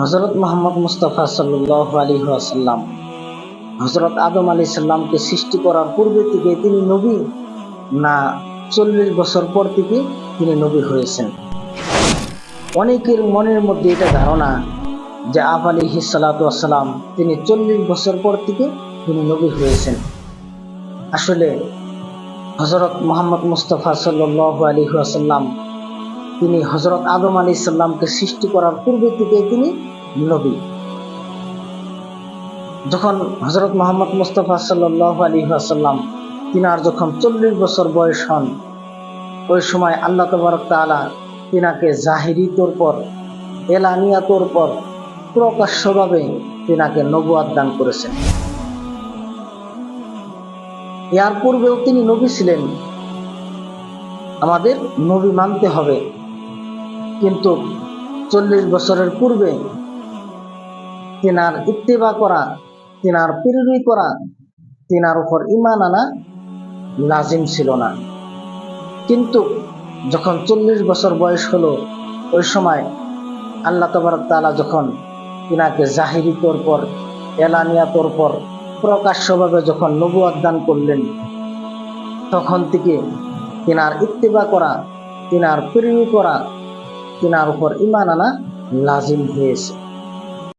হজরত মোহাম্মদ মুস্তফা সাল্লাহ আলী আসাল্লাম হজরত আদম আলী সাল্লামকে সৃষ্টি করার পূর্বে থেকে তিনি নবী না চল্লিশ বছর পর থেকে তিনি নবী হয়েছেন। অনেকের মনের মধ্যে এটা ধারণা যে আব আলী হিসালাতাম তিনি চল্লিশ বছর পর থেকে তিনি নবী হয়েছেন। আসলে হজরত মোহাম্মদ মুস্তফা সাল্লাহ আলী আসাল্লাম তিনি হজরত আদম আলী সাল্লামকে সৃষ্টি করার পূর্বে থেকে তিনি নবী। যখন হজরত মোহাম্মদ মুস্তফা সাল্লাহ আলী আসাল্লাম তিনার যখন চল্লিশ বছর বয়স হন, ওই সময় আল্লাহ তবরক তালা তিনাকে জাহিরি তোর পর, এলানিয়া তোর পর প্রকাশ্যভাবে তিনাকে নবুয়াদ দান করেছেন। এর পূর্বেও তিনি নবী ছিলেন। আমাদের নবী মানতে হবে। কিন্তু চল্লিশ বছরের পূর্বে তিনার ইত্তেবা করা, তিনার পিরুই করা, তিনার উপর ইমান আনা লাজিম ছিল না। কিন্তু যখন চল্লিশ বছর বয়স হলো, ওই সময় আল্লাহ তালা যখন তিনাকে জাহিরি পর এলানিয়া পর প্রকাশ্যভাবে যখন নবু দান করলেন, তখন থেকে তিনার ইত্তেবা করা, তিনার প্রিয় করা তিনার উপর ইমান আনা লাজিম হয়েছে।